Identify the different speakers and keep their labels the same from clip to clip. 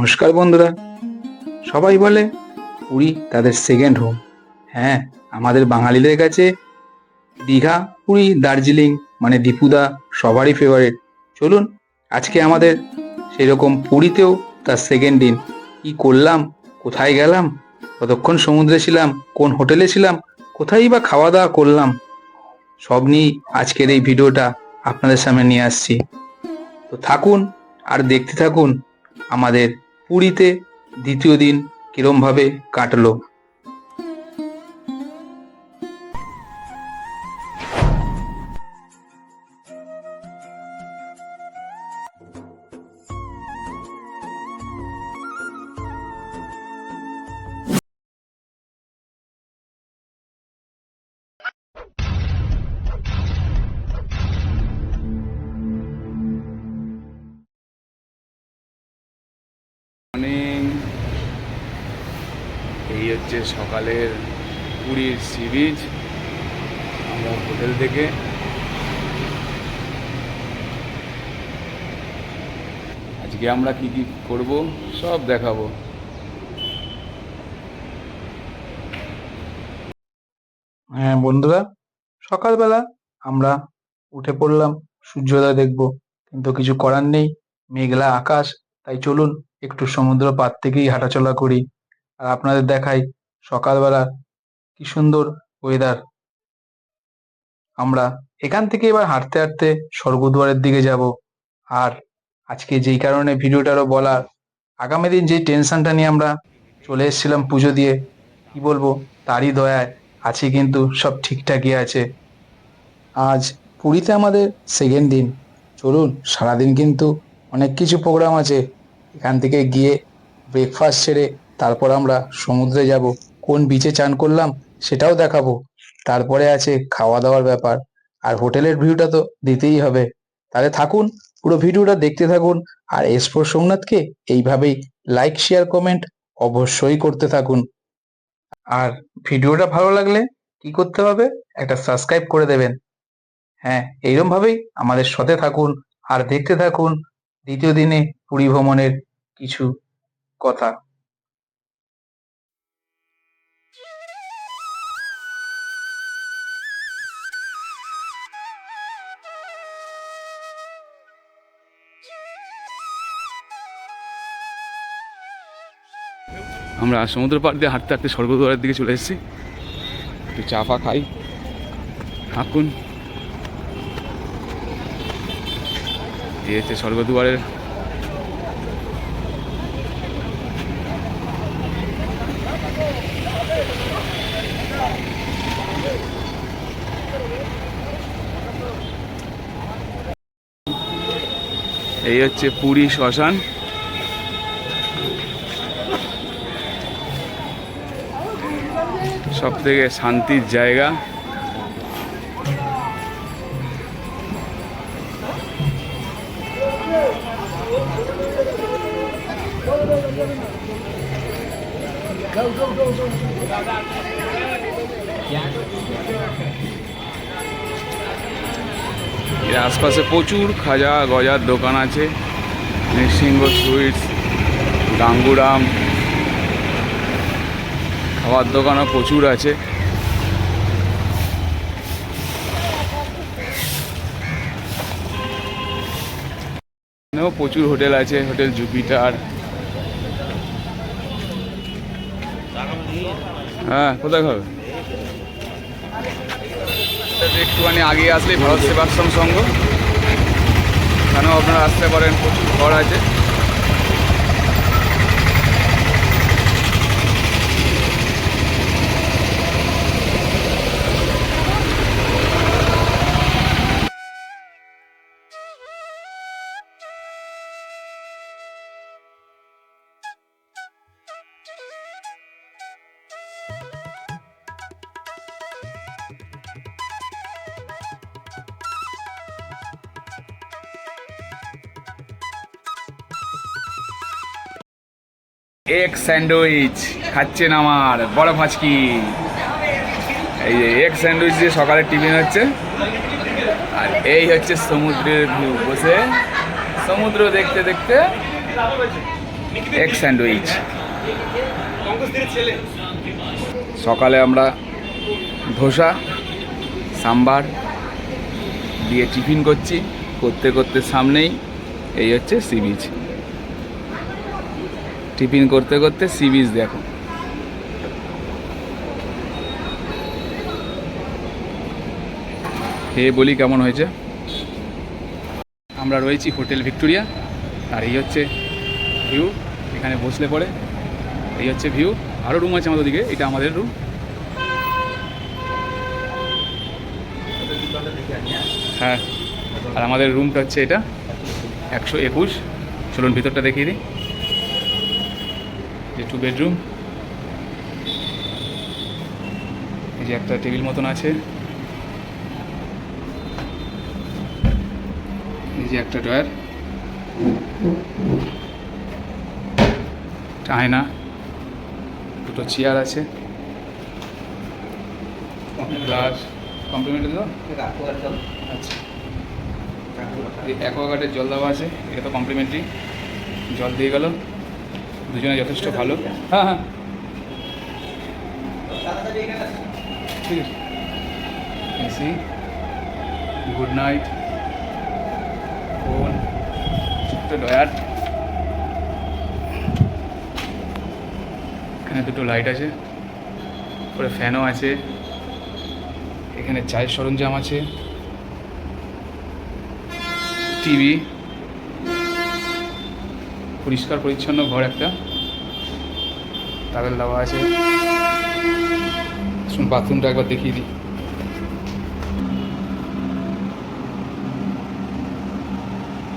Speaker 1: নমস্কার বন্ধুরা। সবাই বলে পুরী তাদের সেকেন্ড হোম হ্যাঁ আমাদের বাঙালিদের কাছে দীঘা, পুরী, দার্জিলিং মানে দীপুদা সবারই ফেভারিট চলুন, আজকে আমাদের সেরকম পুরীতেও তার সেকেন্ড দিন। কি করলাম? কোথায় গেলাম? কতক্ষণ সমুদ্রে ছিলাম? কোন হোটেলে ছিলাম? কোথায় বা খাওয়া দাওয়া করলাম? সব নিয়েই আজকের এই ভিডিওটা আপনাদের সামনে নিয়ে আসছি। তো থাকুন আর দেখতে থাকুন আমাদের পুরীতে দ্বিতীয় দিন কিরমভাবে কাটলো?
Speaker 2: হচ্ছে সকালের পুরীর সি বিচ, আমরা হোটেল থেকে আজকে আমরা কি কি করব সব দেখাবো।
Speaker 1: হ্যাঁ বন্ধুরা, সকালবেলা আমরা উঠে পড়লাম, সূর্যোদয় দেখব। কিন্তু কিছু করার নেই, মেঘলা আকাশ, তাই চলুন একটু সমুদ্র পার থেকেই হাঁটাচলা করি। আর আপনাদের দেখাই সকালবেলা কি সুন্দর ওয়েদার আমরা এখান থেকে এবার হাঁটতে হাঁটতে স্বর্গদুয়ারের দিকে যাব। আর আজকে যেই কারণে ভিডিওটারও বলার, আগামী দিন যেই টেনশনটা নিয়ে আমরা চলে এসেছিলাম পুজো দিয়ে, কি বলব, তারই দয়ায় আছে কিন্তু সব ঠিকঠাকই আছে। আজ পুরীতে আমাদের সেকেন্ড দিন। চলুন, সারাদিন কিন্তু অনেক কিছু প্রোগ্রাম আছে। এখান থেকে গিয়ে ব্রেকফাস্ট সেরে তারপর আমরা সমুদ্রে যাব। কোন বিচে চান করলাম সেটাও দেখাবো। তারপরে আছে খাওয়া দাওয়ার ব্যাপার। আর হোটেলের ভিউটা তো দিতেই হবে। তাহলে থাকুন, পুরো ভিডিওটা দেখতে থাকুন। আর এসপোর সোমনাথকে এইভাবেই লাইক শেয়ার কমেন্ট অবশ্যই করতে থাকুন। আর ভিডিওটা ভালো লাগলে কি করতে হবে? একটা সাবস্ক্রাইব করে দেবেন। হ্যাঁ এইরকম ভাবেই আমাদের সাথে থাকুন আর দেখতে থাকুন। দ্বিতীয় দিনে পুরী ভ্রমণের কিছু কথা।
Speaker 2: আমরা সমুদ্র পাড় দিয়ে হাঁটতে হাঁটতে স্বর্গদ্বারের দিকে চলে এসেছি। একটু চা ফা খাই, থাকুন। এই হচ্ছে এই হচ্ছে পুরী শ্মশান। সব থেকে শান্তির জায়গা। এর আশপাশে প্রচুর খাজা গজার দোকান আছে। নৃসিংহ সুইটস গাঙ্গুরাম খাবার দোকানও প্রচুর আছে। এখানেও প্রচুর হোটেল আছে, হোটেল জুপিটার। হ্যাঁ কোথায় খাবে? একটুখানি আগে আসলেই ভারত সেবাশ্রম সংঘ। এখানেও আপনারা আসতে পারেন, প্রচুর ঘর আছে। স্যান্ডউইচ, খাচ্ছেন আমার, বড় ফাঁচকি এই যে এগ স্যান্ডউইচ দিয়ে সকালে টিফিন হচ্ছে। আর এই হচ্ছে সমুদ্রের ভিউ বসে সমুদ্র দেখতে দেখতে এগ স্যান্ডউইচ। সকালে আমরা ধোসা, সাম্বার দিয়ে টিফিন করছি। করতে করতে সামনেই এই হচ্ছে সি বিচ। টিফিন করতে করতে সি বিচ দেখো। খেয়ে বলি কেমন হয়েছে? আমরা রয়েছি হোটেল ভিক্টোরিয়া, আর এই হচ্ছে ভিউ, এখানে বসলে পরে। এই হচ্ছে ভিউ আরও রুম আছে আমাদের দিকে এটা আমাদের রুম হ্যাঁ আর আমাদের রুমটা হচ্ছে এটা, একশো একুশ। চলুন ভিতরটা দেখিয়ে দিই। যে টু বেডরুম এই যে একটা টেবিল মতন আছে। এই যে একটা ড্রয়ার একটা আয়না। দুটো চেয়ার আছে। গ্লাস কমপ্লিমেন্টারি এই অ্যাকোয়াগার্ডের জল দেওয়া আছে। এটা তো কমপ্লিমেন্টারি জল দিয়ে গেল। দুজনে যথেষ্ট ভালো। হ্যাঁ হ্যাঁ। ঠিক আছে। গুড নাইট ফোন ছোট্ট এখানে দুটো লাইট আছে। পরে ফ্যানও আছে। এখানে চায়ের সরঞ্জাম আছে। টিভি পরিষ্কার পরিচ্ছন্ন ঘর একটা। তাবেল দেওয়া আছে। বাথরুমটা একবার দেখিয়ে দিই।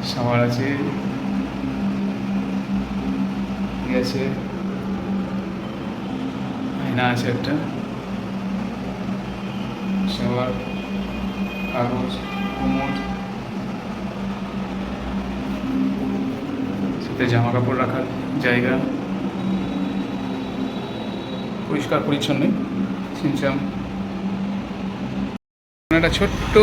Speaker 2: শাওয়ার আছে। ঠিক আছে? আয়না আছে একটা। শাওয়ার, কাগজ কোমোট সাথে জামা কাপড় রাখার জায়গা। পরিষ্কার, পরিচ্ছন্ন। সিমসাম একটা ছোট্ট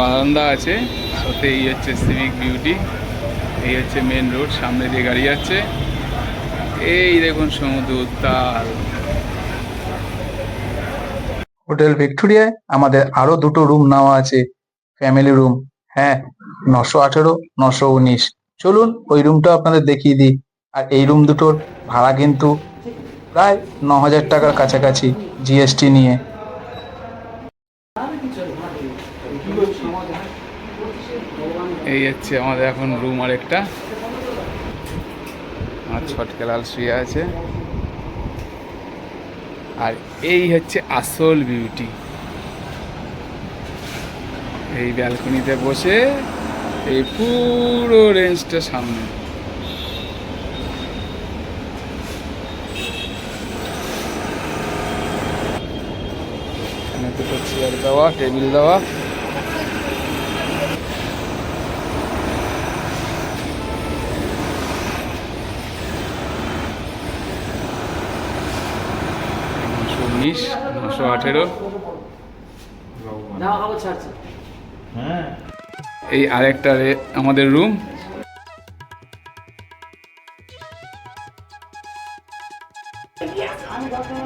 Speaker 2: বারান্দা আছে, সাথে এই হচ্ছে সিভিক বিউটি এই হচ্ছে মেন রোড সামনে দিয়ে গাড়ি যাচ্ছে। এই দেখুন সমুদ্র উত্তাল।
Speaker 1: হোটেল ভিক্টোরিয়ায় আমাদের আরও দুটো রুম নেওয়া আছে ফ্যামিলি রুম হ্যাঁ নশো আঠেরো, নশো উনিশ। চলুন, ওই রুমটা আপনাদের দেখিয়ে দিই। আর এই রুম দুটোর ভাড়া কিন্তু প্রায় ন হাজার টাকার কাছাকাছি জিএসটি নিয়ে।
Speaker 2: এই হচ্ছে আমাদের এখন রুম আর একটা আমার ছটকে লাল শুয়ে আছে। আর এই হচ্ছে আসল বিউটি এই ব্যালকনিতে বসে এই পুরো রেঞ্জটা সামনে। দুটো চেয়ার দেওয়া টেবিল দেওয়া। উনিশ নশো আঠেরো।
Speaker 3: ছাড়ছে।
Speaker 2: এই আরেকটা আমাদের রুম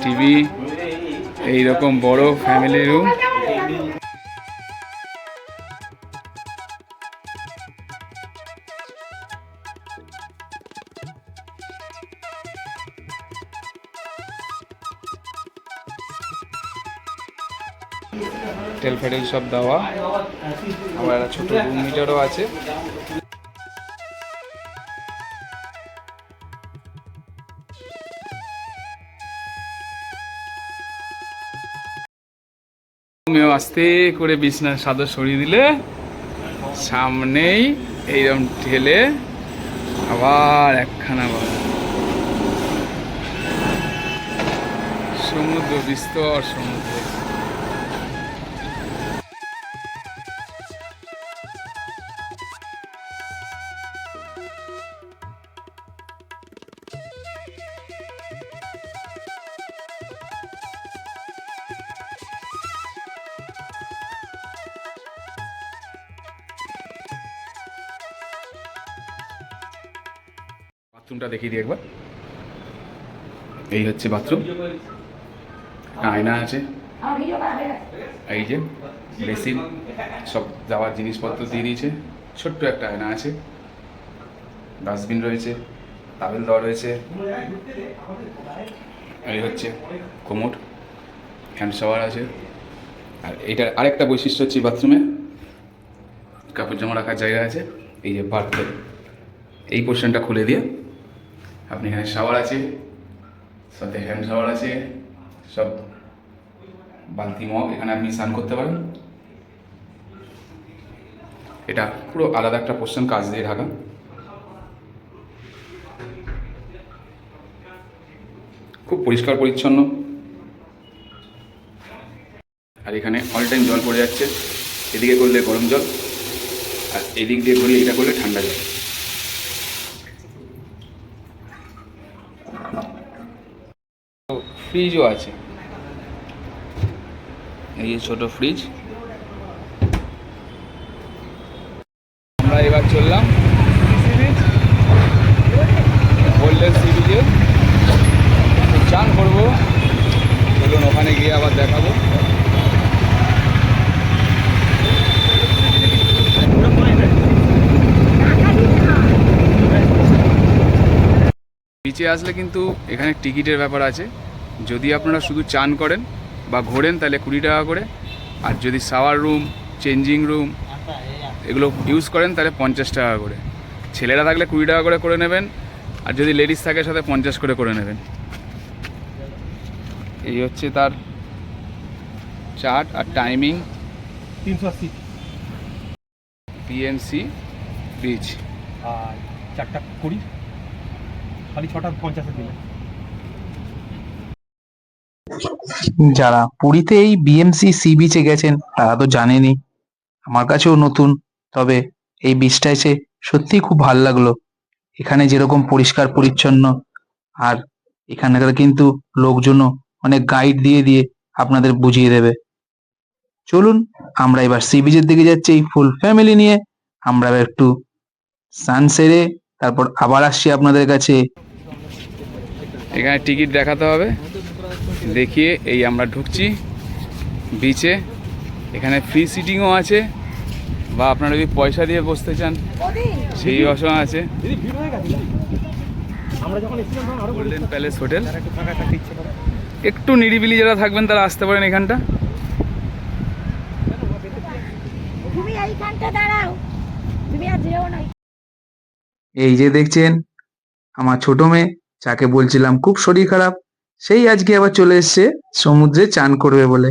Speaker 2: টিভি এইরকম বড় ফ্যামিলি রুম তেল ফেটেল সব দেওয়া। আবার একটা ছোট রুম মিটারও আছে। তুমিও আস্তে করে বিছনার সাদা সরিয়ে দিলে, সামনেই এইরকম ঠেলে আবার একখানা আবার সমুদ্র বিস্তর সমুদ্র। বাথরুমটা দেখিয়ে দিই একবার। এই হচ্ছে বাথরুম আয়না আছে। এই যে বেসিন, সব যাওয়ার জিনিসপত্র দিয়ে দিয়েছে। ছোট্ট একটা আয়না আছে। ডাস্টবিন রয়েছে তাবেল দেওয়া রয়েছে। এই হচ্ছে কোমোড হ্যান্ড শাওয়ার আছে। আর এইটার আরেকটা বৈশিষ্ট্য হচ্ছে বাথরুমে কাপড় জামা রাখার জায়গা আছে। এই যে বাথরুম এই পোর্শনটা খুলে দিয়ে আপনি এখানে শাওয়ার আছে, সাথে হ্যান্ড শাওয়ার আছে, সব বালতি মগ এখানে আপনি স্নান করতে পারেন। এটা পুরো আলাদা একটা পোর্শন কাজ দিয়ে ঢাকা। খুব পরিষ্কার পরিচ্ছন্ন। আর এখানে অল টাইম জল পড়ে যাচ্ছে, এদিকে করলে গরম জল, আর এদিক দিয়ে ঘুরিয়ে এটা করলে ঠান্ডা জল। ফ্রিজও আছে। এই যে ছোট ফ্রিজ। আমরা এবার চললাম গোল্ডেন সি চান করব। চলুন ওখানে গিয়ে আবার দেখাবো। বিচে আসলে কিন্তু এখানে টিকিটের ব্যাপার আছে। যদি আপনারা শুধু চান করেন বা ঘোরেন তাহলে কুড়ি টাকা করে। আর যদি শাওয়ার রুম চেঞ্জিং রুম এগুলো ইউজ করেন তাহলে পঞ্চাশ টাকা করে। ছেলেরা থাকলে কুড়ি টাকা করে করে নেবেন আর যদি লেডিস থাকে সাথে পঞ্চাশ করে করে নেবেন। এই হচ্ছে তার চার্ট আর টাইমিং
Speaker 3: তিনশো আশি।
Speaker 2: পিএনসি বিচ
Speaker 3: আর চারটা কুড়ি। খালি ছটা পঞ্চাশে দিলে
Speaker 1: যারা পুরীতে এই বিএমসি সি বিচে গেছেন, তারা তো জানেনই। আমার কাছেও নতুন, তবে এই বিচটা এসে সত্যিই খুব ভালো লাগল। এখানে যেরকম পরিষ্কার, পরিচ্ছন্ন, আর এখানকার কিন্তু লোকজনও অনেক গাইড দিয়ে দিয়ে আপনাদের বুঝিয়ে দেবে। চলুন, আমরা এবার সি বিচের দিকে যাচ্ছি, এই ফুল ফ্যামিলি নিয়ে। আমরা একটু সান সেরে তারপর আবার আসছি আপনাদের কাছে।
Speaker 2: এখানে টিকিট দেখাতে হবে। দেখিয়ে এই আমরা ঢুকছি বিচে এখানে ফ্রি সিটিংও আছে। বা আপনারা যদি পয়সা দিয়ে বসতে চান সেই অসম আছে। গোল্ডেন প্যালেস হোটেল
Speaker 3: একটু
Speaker 2: নিরিবিলি যারা থাকবেন তারা আসতে পারেন এখানটা।
Speaker 4: তুমি এইখানটা দাঁড়াও। তুমি আর যেও না।
Speaker 1: এই যে দেখছেন আমার ছোট মেয়ে যাকে বলছিলাম খুব শরীর খারাপ সেই আজকে আবার চলে এসছে সমুদ্রে চান করবে বলে।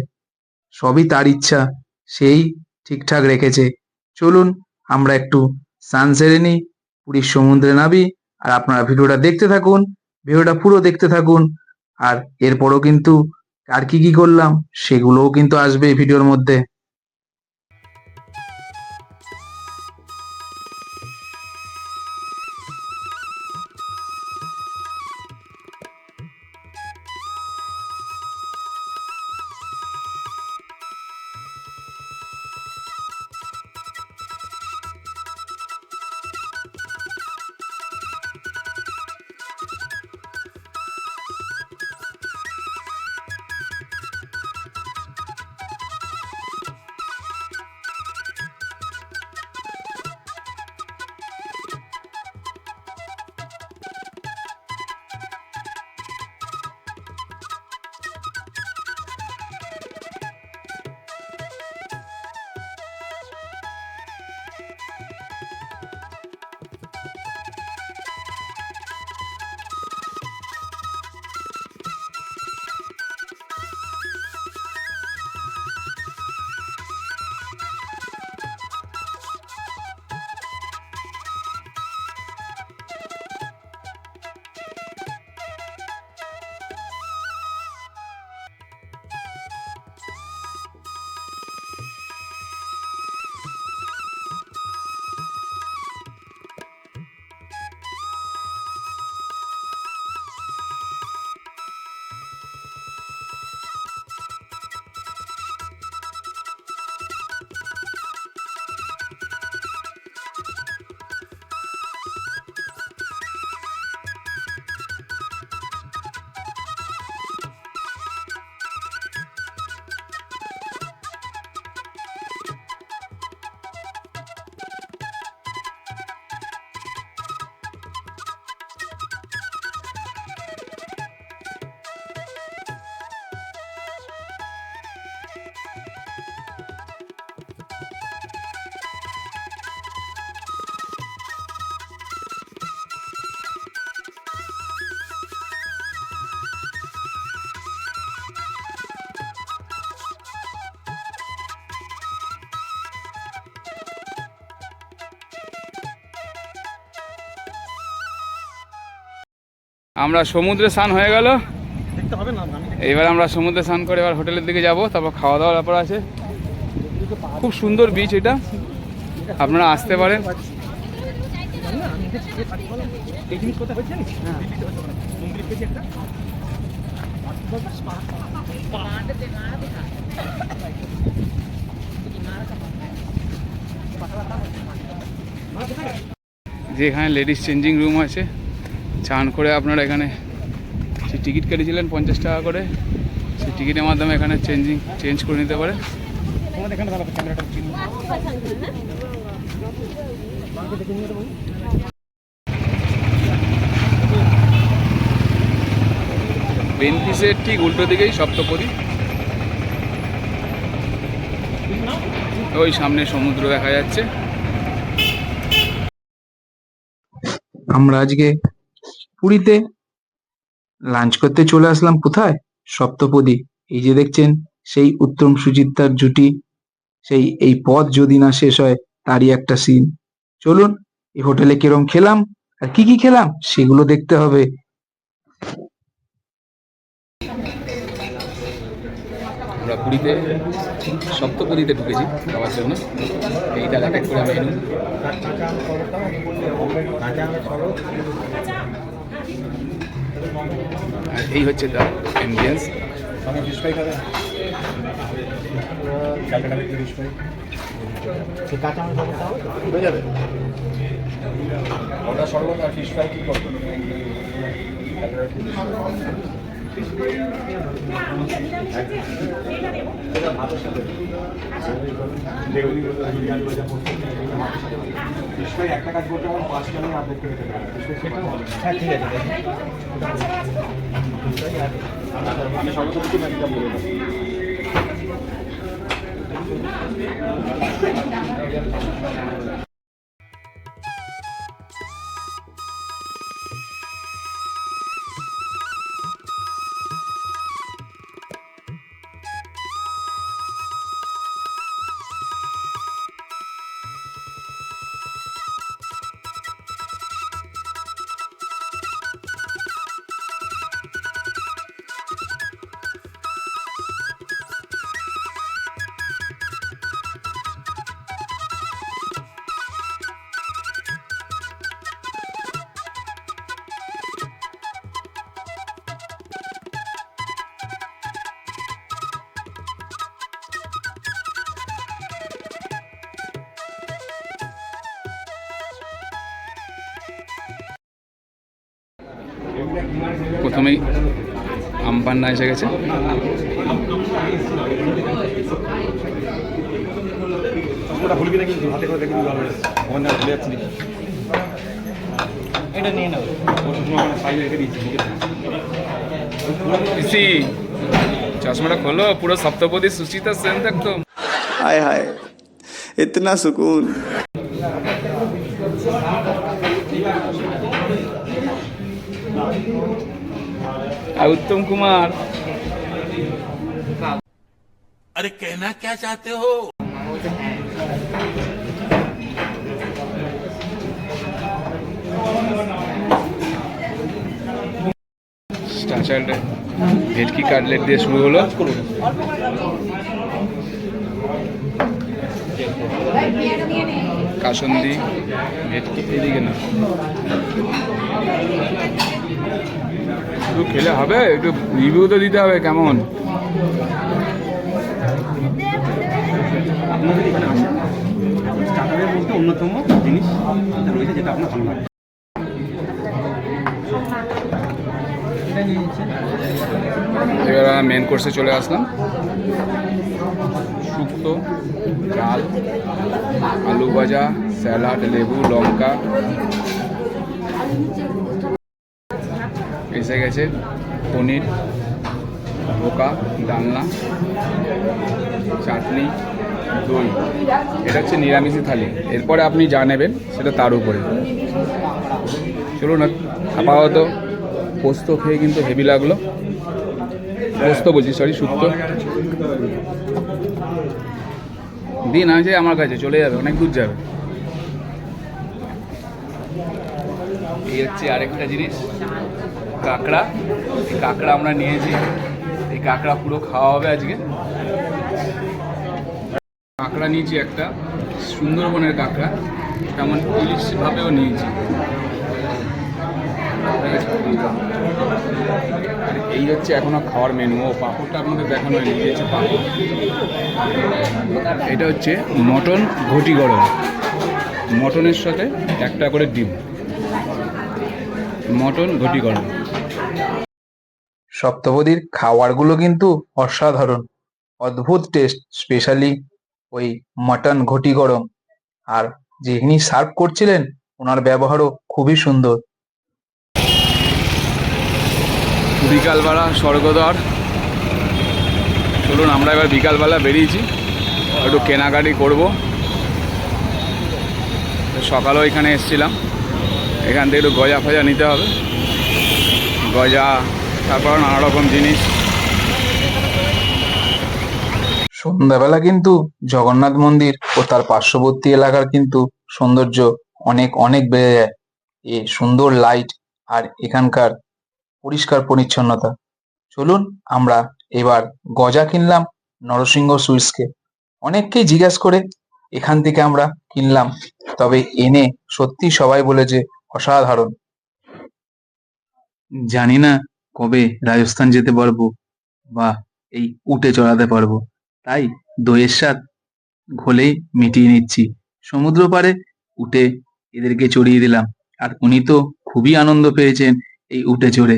Speaker 1: সবই তার ইচ্ছা, সেই ঠিকঠাক রেখেছে। চলুন আমরা একটু সান সেরে নিই, পুরীর সমুদ্রে নাবি আর আপনারা ভিডিওটা দেখতে থাকুন, ভিডিওটা পুরো দেখতে থাকুন, আর এরপরও কিন্তু আর কি কি করলাম, সেগুলোও কিন্তু আসবে এই ভিডিওর মধ্যে।
Speaker 2: আমরা সমুদ্রে স্নান হয়ে গেল। এবার আমরা সমুদ্রে স্নান করে এবার হোটেলের দিকে যাব তারপর খাওয়া দাওয়ার ব্যাপার আছে। খুব সুন্দর বিচ এটা। আপনারা আসতে পারেন।
Speaker 3: পেয়েছি একটা?
Speaker 2: যে এখানে লেডিস চেঞ্জিং রুম আছে। চান করে আপনারা এখানে যে টিকিট কেটেছিলেন পঞ্চাশ টাকা করে সেই টিকিটের মাধ্যমে এখানে চেঞ্জিং চেঞ্জ করে নিতে পারে।
Speaker 3: তোমাদের এখানে দাঁড়াবে ক্যামেরাটা চিনি
Speaker 2: বেনফিসের ঠিক উল্টো দিকেই সপ্তপদী। ওই সামনে সমুদ্র দেখা যাচ্ছে।
Speaker 1: আমরা আজকে পুরীতে। লাঞ্চ করতে চলে আসলাম কোথায়? সপ্তপদী। এই যে দেখছেন, সেই উত্তম সুচিত্রার জুটি, সেই, এই পথ যদি না শেষ হয়, তারই একটা সিন চলুন, এই হোটেলে কিরম খেলাম, আর কি কি খেলাম, সেগুলো দেখতে হবে।
Speaker 2: আমরা পুরীতে, সপ্তপদীতে ঢুকেছি খাওয়ার জন্য। এইটা করে আর এই হচ্ছে তার অ্যাম্বিয়েন্স
Speaker 3: আমি ফিশ একটা কাজ করতে আমার পাঁচ টাকা আপডেট করে দেবে হ্যাঁ ঠিক আছে আমি সর্বপ্রথম ম্যাগিটা বলে দেবো।
Speaker 2: প্রথমেই আমপান্না এসে গেছে। চশমাটা খোলো পুরো সপ্তপদী সুচিতা সেন দেখতো
Speaker 5: হায় হায় ইতনা সুকুন।
Speaker 2: আর উত্তম কুমার।
Speaker 6: আরে কেনা কে চাতে হো?
Speaker 2: স্টাচারটা ভেটকি কাটলেট দিয়ে শুরু হলো। কাসন্দি ভেটকি এদিকে না। শুধু খেলে হবে? একটু রিভিউ তো দিতে হবে কেমন?
Speaker 3: আপনাদের এখানে আসেন স্টার্টারের মধ্যে অন্যতম জিনিস রয়েছে যেটা আপনার ভালো লাগে।
Speaker 2: এবার মেন কোর্সে চলে আসলাম। শুক্তো ডাল আলু ভাজা স্যালাড লেবু লঙ্কা। এসে গেছে। পনির ধোকা ডালনা, চাটনি, দই। এটা হচ্ছে নিরামিষি থালি। এরপরে আপনি যা নেবেন, সেটা তার উপরে। চলুন, আপাতত পোস্ত খেয়ে কিন্তু হেভি লাগল। পোস্ত বলছি সরি শুক্তো। দিন আছে আমার কাছে, চলে যাবে, অনেক দূর যাবে। এই হচ্ছে আরেকটা জিনিস। কাঁকড়া। এই কাঁকড়া আমরা নিয়েছি। এই কাঁকড়া পুরো খাওয়া হবে আজকে। কাঁকড়া নিয়েছি একটা। সুন্দরবনের কাঁকড়া। তেমন ইলিশ ভাবেও নিয়েছি। এই হচ্ছে এখনও খাওয়ার মেনু ও পাঁপড়টা আপনাদের দেখানো হয়নি হচ্ছে পাঁপড়। এটা হচ্ছে মটন ঘটি গরম। মটনের সাথে একটা করে ডিম। মটন ঘটি গরম।
Speaker 1: সপ্তপদীর খাবারগুলো কিন্তু অসাধারণ। অদ্ভুত টেস্ট স্পেশালি ওই মাটন ঘটি গরম। আর যিনি সার্ভ করছিলেন, ওনার ব্যবহারও খুবই সুন্দর।
Speaker 2: বিকালবেলা স্বর্গদ্বার। চলুন, আমরা এবার বিকালবেলা বেরিয়েছি। একটু কেনাকাটি করব। সকালেও এখানে এসেছিলাম। এখান থেকে একটু গজা ফজা নিতে হবে। গজা তারপর নানা রকম জিনিস।
Speaker 1: সন্ধ্যাবেলা কিন্তু জগন্নাথ মন্দির ও তার পার্শ্ববর্তী এলাকার কিন্তু সৌন্দর্য অনেক অনেক বেড়ে যায়। এ সুন্দর লাইট আর এখানকার পরিষ্কার পরিচ্ছন্নতা। চলুন আমরা এবার গজা কিনলাম নরসিংহ সুইটসকে। অনেককেই জিজ্ঞেস করে এখান থেকে আমরা কিনলাম তবে এনে সত্যি সবাই বলেছে অসাধারণ। জানি না কবে রাজস্থান যেতে পারব বা এই উটে চড়াতে পারব? তাই দইয়ের স্বাদ ঘোলেই মিটিয়ে নিচ্ছি। সমুদ্র পাড়ে উঠে এদেরকে চড়িয়ে দিলাম। আর উনি তো খুবই আনন্দ পেয়েছেন এই উটে চড়ে।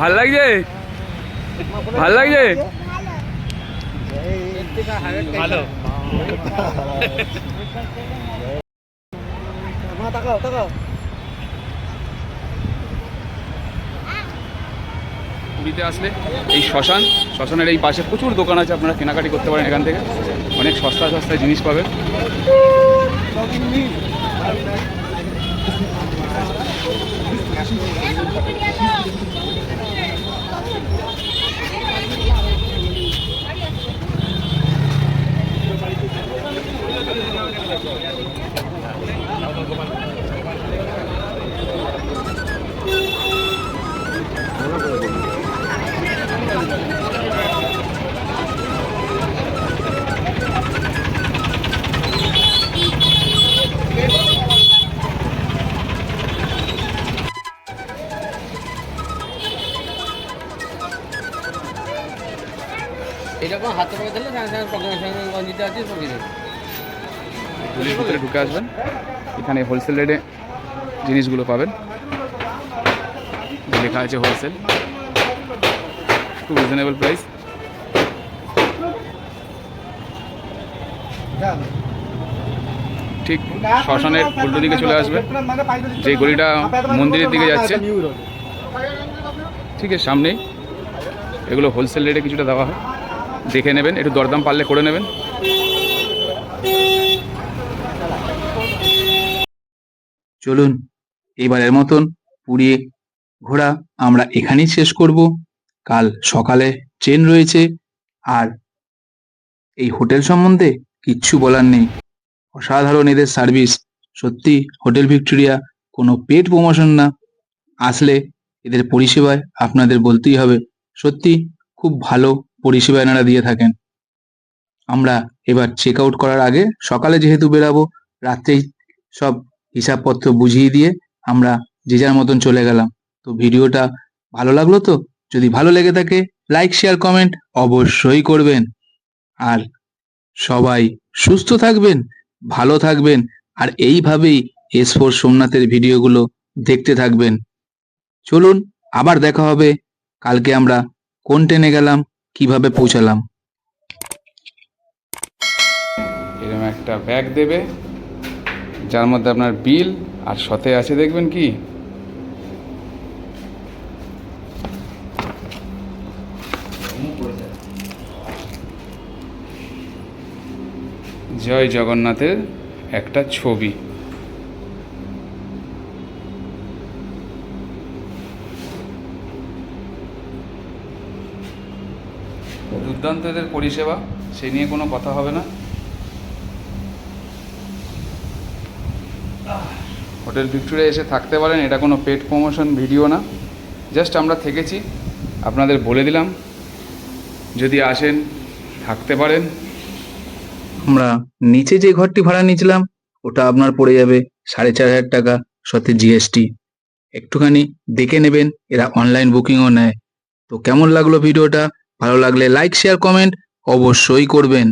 Speaker 2: ভালো লাগছে? ভালো লাগছে? পুরীতে আসলে এই শ্মশান শ্মশানের এই পাশে প্রচুর দোকান আছে আপনারা কেনাকাটি করতে পারেন এখান থেকে। অনেক সস্তা সস্তায় জিনিস পাবেন।
Speaker 7: এরকম হাতে করে দিলে সঙ্গে সঙ্গে পকেটের সঙ্গে গঞ্জিতে আছে পকে
Speaker 2: পুরীর ভিতরে ঢুকে আসবেন। এখানে হোলসেল রেটে জিনিসগুলো পাবেন। লেখা আছে হোলসেল খুব রিজনেবল প্রাইস ঠিক শ্মশানের উল্টো দিকে চলে আসবে। যে গলিটা মন্দিরের দিকে যাচ্ছে। ঠিক আছে সামনেই। এগুলো হোলসেল রেটে কিছুটা দেওয়া হয়। দেখে নেবেন। একটু দরদাম পারলে করে নেবেন।
Speaker 1: চলুন, এবারের মতন পুরী ঘোরা আমরা এখানেই শেষ করব। কাল সকালে ট্রেন রয়েছে, আর এই হোটেল সম্বন্ধে কিচ্ছু বলার নেই। অসাধারণ এদের সার্ভিস। সত্যি, হোটেল ভিক্টোরিয়া কোনো পেট প্রমোশন না। আসলে এদের পরিষেবায় আপনাদের বলতেই হবে, সত্যি খুব ভালো পরিষেবা এনারা দিয়ে থাকেন। আমরা এবার চেক আউট করার আগে সকালে যেহেতু বেরাবো, রাত্রেই সব হিসাবপত্র বুঝিয়ে দিয়ে আমরা যে যার মতন চলে গেলাম। তো ভিডিওটা ভালো লাগল তো? যদি ভালো লেগে থাকে লাইক শেয়ার কমেন্ট অবশ্যই করবেন। আর সবাই সুস্থ থাকবেন, ভালো থাকবেন, আর এইভাবেই এস ফোর সোমনাথের ভিডিওগুলো দেখতে থাকবেন। চলুন, আবার দেখা হবে। কালকে আমরা কোন ট্রেনে গেলাম, কীভাবে পৌঁছালাম।
Speaker 2: এরকম একটা ব্যাগ দেবে। যার মধ্যে আপনার বিল আর সাথে আছে, দেখবেন কি? জয় জগন্নাথের একটা ছবি। দুর্দান্ত এদের পরিষেবা, সে নিয়ে কোনো কথা হবে না। হোটেল ভিক্টোরিয়া এসে থাকতে পারেন, এটা কোনো পেড প্রমোশন ভিডিও না। জাস্ট আমরা থেকেছি, আপনাদের বলে দিলাম, যদি আসেন, থাকতে পারেন।
Speaker 1: আমরা নিচে যে ঘরটি ভাড়া নিয়েছিলাম, ওটা আপনার পড়ে যাবে সাড়ে চার হাজার টাকা সাথে জিএসটি। একটুখানি দেখে নেবেন, এরা অনলাইন বুকিংও নেয়। তো কেমন লাগল ভিডিওটা? ভালো লাগলে লাইক শেয়ার কমেন্ট অবশ্যই করবেন।